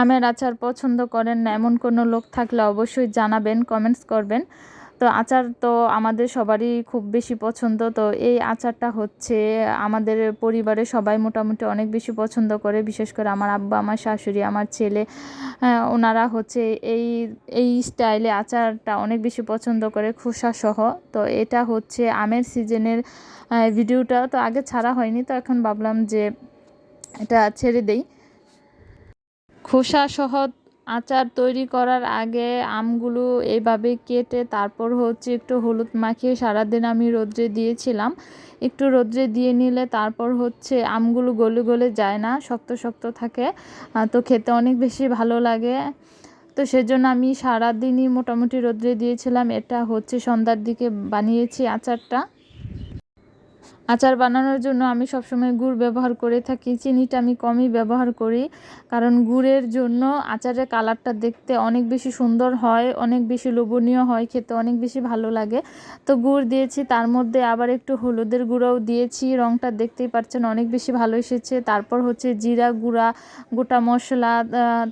আমের আচার পছন্দ করেন না, এমন কোনো লোক থাকলে অবশ্যই জানাবেন কমেন্টস করবেন। তো আচার তো আমাদের সবারই খুব বেশি পছন্দ, তো এই আচারটা হচ্ছে আমাদের পরিবারে সবাই মোটামুটি অনেক বেশি পছন্দ করে, বিশেষ করে আমার আব্বা, আমার শাশুড়ি, আমার ছেলে ওনারা হচ্ছে এই এই স্টাইলে আচারটা অনেক বেশি পছন্দ করে, খোসা সহ। তো এটা হচ্ছে আমের সিজনের ভিডিওটা তো আগে ছাড়া হয়নি, তো এখন ভাবলাম যে এটা ছেড়ে দেই। খোসা সহ আচার তৈরি করার আগে আমগুলো এইভাবে কেটে তারপর হচ্ছে একটু হলুদ মাখিয়ে সারাদিন আমি রোদ্রে দিয়েছিলাম। একটু রোদ্রে দিয়ে নিলে তারপর হচ্ছে আমগুলো গলে গলে যায় না, শক্ত শক্ত থাকে তো খেতে অনেক বেশি ভালো লাগে। তো সেজন্য আমি সারাদিনই মোটামুটি রোদ্রে দিয়েছিলাম। এটা হচ্ছে সন্ধ্যার দিকে বানিয়েছি আচারটা। আচার বানানোর জন্য আমি সবসময় গুড় ব্যবহার করে থাকি, চিনিটা আমি কমই ব্যবহার করি। কারণ গুড়ের জন্য আচারের কালারটা দেখতে অনেক বেশি সুন্দর হয়, অনেক বেশি লোভনীয় হয়, খেতে অনেক বেশি ভালো লাগে। তো গুড় দিয়েছি, তার মধ্যে আবার একটু হলুদের গুঁড়োও দিয়েছি রঙটা দেখতেই পাচ্ছেন অনেক বেশি ভালো এসেছে। তারপর হচ্ছে জিরা গুঁড়া, গোটা মশলা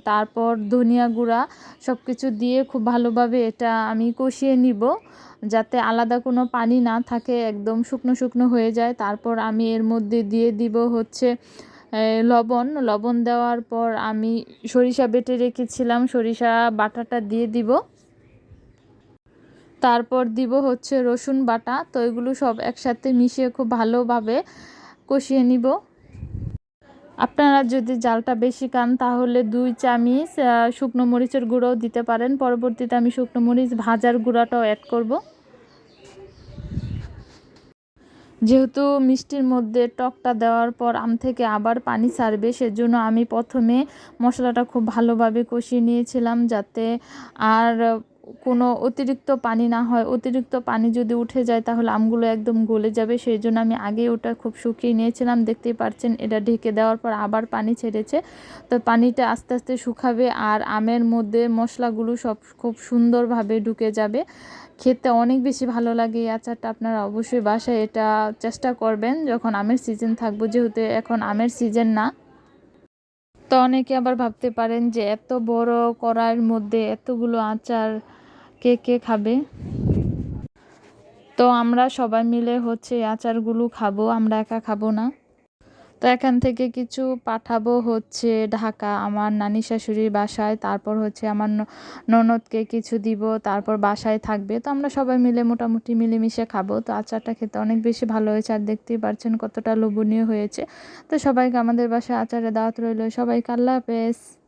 তারপর ধনিয়া গুঁড়া সব কিছু দিয়ে খুব ভালোভাবে এটা আমি কষিয়ে নিব। যাতে আলাদা কোনো পানি না থাকে, একদম শুকনো শুকনো হয়ে যায়। তারপর আমি এর মধ্যে দিয়ে দিব হচ্ছে লবণ। লবণ দেওয়ার পর আমি সরিষা বেটে রেখেছিলাম। সরিষা বাটাটা দিয়ে দিব। তারপর দিব হচ্ছে রসুন বাটা। তো এগুলো সব একসাথে মিশিয়ে খুব ভালোভাবে কষিয়ে নিব। আপনারা যদি জালটা বেশি খান তাহলে দুই চামিচ শুকনো মরিচের গুঁড়োও দিতে পারেন। পরবর্তীতে আমি শুকনো মরিচ ভাজার গুঁড়াটাও অ্যাড করব। যেহেতু মিষ্টির মধ্যে টকটা দেওয়ার পর আম থেকে আবার পানি ছাড়বে, সেজন্য আমি প্রথমে মশলাটা খুব ভালোভাবে কষিয়ে নিয়েছিলাম যাতে আর কোনো অতিরিক্ত পানি না হয়, অতিরিক্ত পানি যদি উঠে যায় তাহলে আমগুলো একদম গলে যাবে। সেই জন্য আমি আগে ওটা খুব শুকিয়ে নিয়েছিলাম, দেখতেই পাচ্ছেন এটা ঢেকে দেওয়ার পর আবার পানি ছেড়েছে। তো পানিটা আস্তে আস্তে শুকাবে আর আমের মধ্যে মশলাগুলো সব খুব সুন্দরভাবে ঢুকে যাবে। খেতে অনেক বেশি ভালো লাগে এই আচারটা, আপনারা অবশ্যই বাসায় এটা চেষ্টা করবেন। যখন আমের সিজন থাকব, যেহেতু এখন আমের সিজন না তো অনেকে আবার ভাবতে পারেন যে এত বড় কড়াইয়ের মধ্যে এতগুলো আচার কে কে খাবে? তো আমরা সবাই মিলে হচ্ছে আচারগুলো খাব, আমরা একা খাব না। তো এখান থেকে কিছু পাঠাবো হচ্ছে ঢাকা আমার নানি শাশুড়ির বাসায়, তারপর হচ্ছে আমার ননদকে কিছু দিব, তারপর বাসায় থাকবে। তো আমরা সবাই মিলে মোটামুটি মিলেমিশে খাব। তো আচারটা খেতে অনেক বেশি ভালো হয়েছে আর দেখতেই পারছেন কতটা লোভনীয় হয়েছে। তো সবাইকে আমাদের বাসায় আচারে দাওয়াত রইল। সবাইকে আল্লাহ হাফেজ।